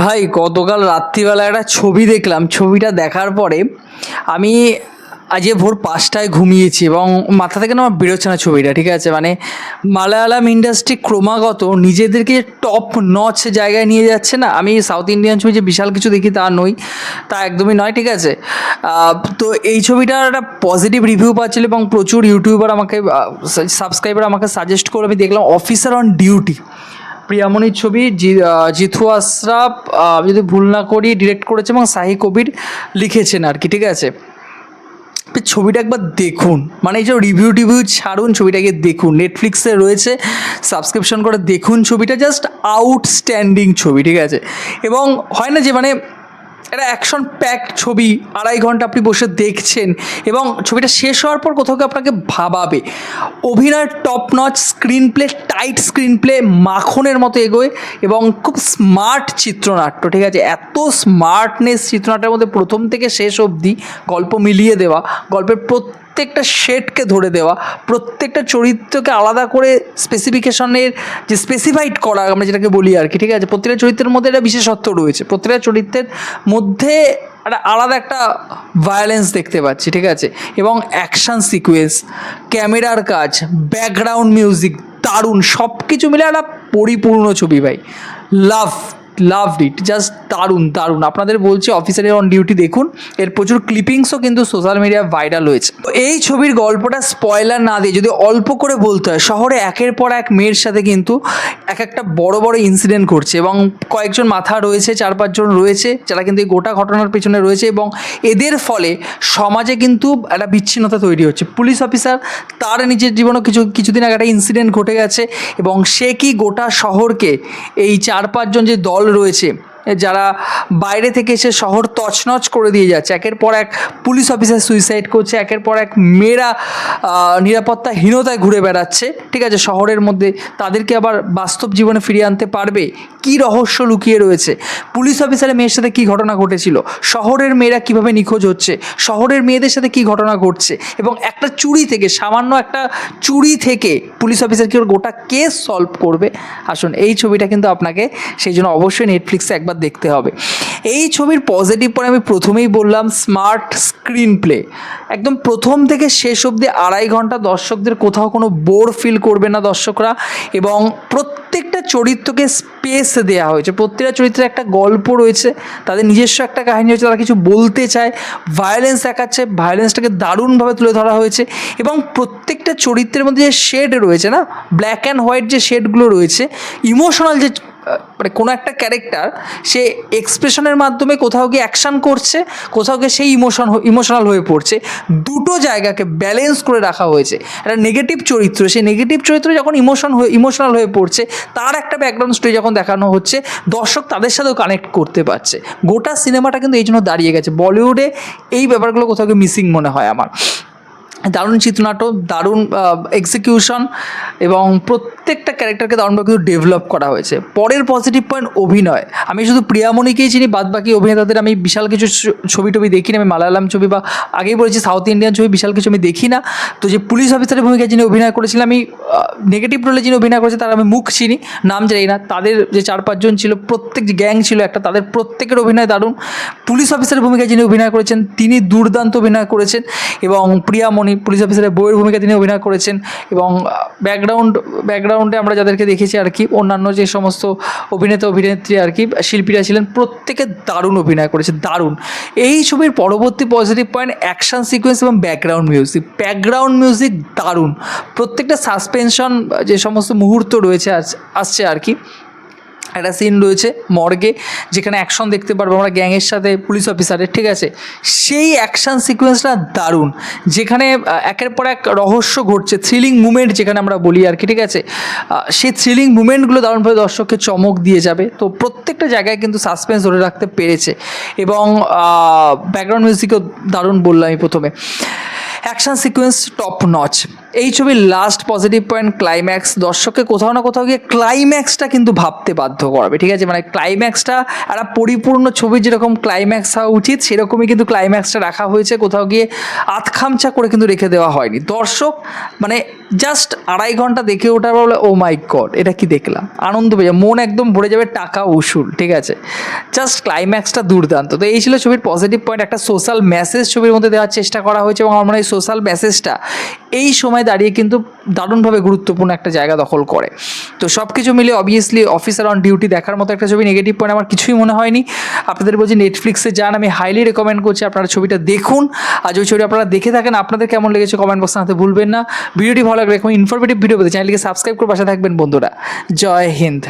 ভাই, গতকাল রাত্রিবেলা একটা ছবি দেখলাম। ছবিটা দেখার পরে আমি আজকে ভোর পাঁচটায় ঘুমিয়েছি এবং মাথা থেকে না আমার বেরোচ্ছে না ছবিটা, ঠিক আছে? মানে মালায়ালাম ইন্ডাস্ট্রি ক্রমাগত নিজেদেরকে টপ নচ জায়গায় নিয়ে যাচ্ছে না। আমি সাউথ ইন্ডিয়ান ছবি যে বিশাল কিছু দেখি তা নই, তা একদমই নয়, ঠিক আছে? তো এই ছবিটার একটা পজিটিভ রিভিউ পাচ্ছিল এবং প্রচুর ইউটিউবার আমাকে সাবস্ক্রাইবার আমাকে সাজেস্ট করে আমি দেখলাম অফিসার অন ডিউটি প্রিয়ামণির ছবি জিথু আশরাফ যদি ভুল না করি ডিরেক্ট করেছে এবং শাহি কবির লিখেছেন আর কি, ঠিক আছে? ছবিটা একবার দেখুন মানে এই যে রিভিউ টিভিউ ছাড়ুন ছবিটাকে দেখুন নেটফ্লিক্সে রয়েছে সাবস্ক্রিপশন করে দেখুন ছবিটা জাস্ট আউটস্ট্যান্ডিং ছবি, ঠিক আছে? এবং হয় না যে মানে একটা অ্যাকশন প্যাক ছবি, আড়াই ঘণ্টা আপনি বসে দেখছেন এবং ছবিটা শেষ হওয়ার পর কোথাও আপনাকে ভাবাবে। অভিনয় top notch screenplay tight screenplay মাখনের মতো এগোয় এবং খুব স্মার্ট চিত্রনাট্য, ঠিক আছে? এত স্মার্টনেস চিত্রনাট্যের মধ্যে প্রথম থেকে শেষ অবধি গল্প মিলিয়ে দেওয়া, গল্পের প্রত্যেকটা শেডকে ধরে দেওয়া, প্রত্যেকটা চরিত্রকে আলাদা করে স্পেসিফিকেশনের যে স্পেসিফাইড করা, আমরা যেটাকে বলি আর কি, ঠিক আছে? প্রত্যেকটা চরিত্রের মধ্যে একটা বিশেষত্ব রয়েছে। প্রত্যেকটা চরিত্রের মধ্যে একটা আলাদা একটা ভায়োলেন্স দেখতে পাচ্ছি, ঠিক আছে? এবং অ্যাকশন সিকোয়েন্স ক্যামেরার কাজ ব্যাকগ্রাউন্ড মিউজিক দারুণ সব কিছু মিলে একটা পরিপূর্ণ ছবি ভাই। লাভ লাভ ইট জাস্ট দারুণ দারুণ। আপনাদের বলছি অফিসারের অন ডিউটি দেখুন। এর প্রচুর ক্লিপিংসও কিন্তু সোশ্যাল মিডিয়ায় ভাইরাল হয়েছে। এই ছবির গল্পটা স্পয়লার না দিয়ে যদি অল্প করে বলতে হয়, শহরে একের পর এক মেয়ের সাথে কিন্তু এক একটা বড় বড় ইনসিডেন্ট ঘটছে এবং কয়েকজন মাথা রয়েছে, চার পাঁচজন রয়েছে, যারা কিন্তু এই গোটা ঘটনার পেছনে রয়েছে এবং এদের ফলে সমাজে কিন্তু একটা বিচ্ছিন্নতা তৈরি হচ্ছে। পুলিশ অফিসার তার নিজের জীবনে কিছু, কিছুদিন আগে একটা ইনসিডেন্ট ঘটে গেছে এবং সে কি গোটা শহরকে এই চার পাঁচজন যে দল রয়েছে। যারা বাইরে থেকে এসে শহর তছনছ করে দিয়ে যাচ্ছে, একের পর এক পুলিশ অফিসার সুইসাইড করছে, একের পর এক মেয়েরা নিরাপত্তাহীনতায় ঘুরে বেড়াচ্ছে, ঠিক আছে? শহরের মধ্যে তাদেরকে আবার বাস্তব জীবনে ফিরিয়ে আনতে পারবে? কি রহস্য লুকিয়ে রয়েছে? পুলিশ অফিসারের মেয়ের সাথে কি ঘটনা ঘটেছিল? শহরের মেয়েরা কীভাবে নিখোঁজ হচ্ছে? শহরের মেয়েদের সাথে কি ঘটনা ঘটছে? এবং একটা চুরি থেকে, সামান্য একটা চুরি থেকে পুলিশ অফিসার কি ওর গোটা কেস সলভ করবে? আসুন, এই ছবিটা কিন্তু আপনাকে সেই জন্য অবশ্যই নেটফ্লিক্সে একবার দেখতে হবে। এই ছবির পজিটিভ পরে আমি প্রথমেই বললাম স্মার্ট স্ক্রিন প্লে একদম প্রথম থেকে শেষ অবধি আড়াই ঘণ্টা দর্শকদের কোথাও কোনো বোর ফিল করবে না দর্শকরা এবং প্রত্যেকটা চরিত্রকে স্পেস দেওয়া হয়েছে। প্রত্যেকটা চরিত্রে একটা গল্প রয়েছে, তাদের নিজস্ব একটা কাহিনী হয়েছে তারা কিছু বলতে চায় ভায়োলেন্স দেখাচ্ছে ভায়োলেন্সটাকে দারুণভাবে তুলে ধরা হয়েছে এবং প্রত্যেকটা চরিত্রের মধ্যে যে শেড রয়েছে না ব্ল্যাক অ্যান্ড হোয়াইট যে শেডগুলো রয়েছে ইমোশনাল যে মানে কোনো একটা ক্যারেক্টার সে এক্সপ্রেশনের মাধ্যমে কোথাও গিয়ে অ্যাকশান করছে, কোথাও গিয়ে সেই ইমোশন ইমোশনাল হয়ে পড়ছে। দুটো জায়গাকে ব্যালেন্স করে রাখা হয়েছে। একটা নেগেটিভ চরিত্র, সেই নেগেটিভ চরিত্র যখন ইমোশন হয়ে ইমোশনাল হয়ে পড়ছে, তার একটা ব্যাকগ্রাউন্ড স্টোরি যখন দেখানো হচ্ছে, দর্শক তাদের সাথেও কানেক্ট করতে পারছে। গোটা সিনেমাটা কিন্তু এই জন্য দাঁড়িয়ে গেছে। বলিউডে এই ব্যাপারগুলো কোথাও মিসিং মনে হয় আমার। দারুণ চিত্রনাট্য, দারুণ এক্সিকিউশন এবং প্রত্যেকটা ক্যারেক্টারকে দারুণভাবে কিন্তু ডেভেলপ করা হয়েছে। পরের পজিটিভ পয়েন্ট অভিনয়। আমি শুধু প্রিয়ামণিকেই চিনি বাদ বাকি অভিনেতাদের আমি বিশাল কিছু ছবি টবি দেখি না আমি মালায়ালাম ছবি বা আগেই বলেছি সাউথ ইন্ডিয়ান ছবি বিশাল কিছু আমি দেখি না। তো যে পুলিশ অফিসারের ভূমিকায় যিনি অভিনয় করেছিলেন, আমি নেগেটিভ রোলে যিনি অভিনয় করেছে তার আমি মুখ চিনি, নাম জানি না। তাদের যে চার পাঁচজন ছিল, প্রত্যেক যে গ্যাং ছিল একটা, তাদের প্রত্যেকের অভিনয় দারুণ। পুলিশ অফিসারের ভূমিকায় যিনি অভিনয় করেছেন, তিনি দুর্দান্ত অভিনয় করেছেন এবং প্রিয়ামণি পুলিশ অফিসারের বইয়ের ভূমিকা তিনি অভিনয় করেছেন এবং ব্যাকগ্রাউন্ড ব্যাকগ্রাউন্ডে আমরা যাদেরকে দেখেছি আর কি, অন্যান্য যে সমস্ত অভিনেতা, অভিনেত্রী আর কি, শিল্পীরা ছিলেন, প্রত্যেকে দারুণ অভিনয় করেছে, দারুণ। এই ছবির পরবর্তী পজিটিভ পয়েন্ট অ্যাকশন সিকোয়েন্স এবং ব্যাকগ্রাউন্ড মিউজিক ব্যাকগ্রাউন্ড মিউজিক দারুণ। প্রত্যেকটা সাসপেনশন যে সমস্ত মুহূর্ত রয়েছে আস- আসছে আর কি একটা সিন রয়েছে মর্গে যেখানে অ্যাকশন দেখতে পারব আমরা গ্যাংয়ের সাথে পুলিশ অফিসারের ঠিক আছে? সেই অ্যাকশন সিকোয়েন্সটা দারুণ, যেখানে একের পর এক রহস্য ঘটছে থ্রিলিং মুমেন্ট যেখানে আমরা বলি আর কি, ঠিক আছে? সেই থ্রিলিং মুমেন্টগুলো দারুণভাবে দর্শককে চমক দিয়ে যাবে, তো প্রত্যেকটা জায়গায় কিন্তু সাসপেন্স ধরে রাখতে পেরেছে এবং ব্যাকগ্রাউন্ড মিউজিকও দারুণ বললাম আমি প্রথমে। অ্যাকশন সিকোয়েন্স টপ নচ এই ছবির লাস্ট পজিটিভ পয়েন্ট ক্লাইম্যাক্স দর্শককে কোথাও না কোথাও গিয়ে ক্লাইম্যাক্সটা কিন্তু ভাবতে বাধ্য করাবে, ঠিক আছে? মানে ক্লাইম্যাক্সটা একটা পরিপূর্ণ ছবির যেরকম ক্লাইম্যাক্স হওয়া উচিত, সেরকমই কিন্তু ক্লাইম্যাক্সটা রাখা হয়েছে, কোথাও গিয়ে আতখামচা করে কিন্তু রেখে দেওয়া হয়নি। দর্শক মানে জাস্ট আড়াই ঘণ্টা দেখে ওঠার বলে ও মাই গড এটা কি দেখলাম? আনন্দ পেয়ে যাবে, মন একদম ভরে যাবে টাকা উসুল ঠিক আছে? জাস্ট ক্লাইম্যাক্সটা দুর্দান্ত। তো এই ছিল ছবির পজিটিভ পয়েন্ট একটা সোশ্যাল মেসেজ ছবির মধ্যে দেওয়ার চেষ্টা করা হয়েছে এবং আমার মনে হয় সোশ্যাল মেসেজটা এই সময় দাঁড়িয়ে কিন্তু দারুণভাবে গুরুত্বপূর্ণ একটা জায়গা দখল করে। তো সব কিছু মিলে অবভিয়াসলি অফিসার অন ডিউটি দেখার মতো একটা ছবি নেগেটিভ পয়েন্ট আমার কিছুই মনে হয়নি। আপনাদের বলছি নেটফ্লিক্সে যান, আমি হাইলি রেকমেন্ড করছি আপনারা ছবিটা দেখুন। আর যদি ছবি আপনারা দেখে থাকেন, আপনাদের কেমন লেগেছে কমেন্ট বক্সে জানাতে ভুলবেন না। ভিডিওটি ভালো লাগলে এরকম ইনফরমেটিভ ভিডিও পেতে চ্যানেলকে সাবস্ক্রাইব করে পাশে থাকবেন বন্ধুরা। জয় হিন্দ।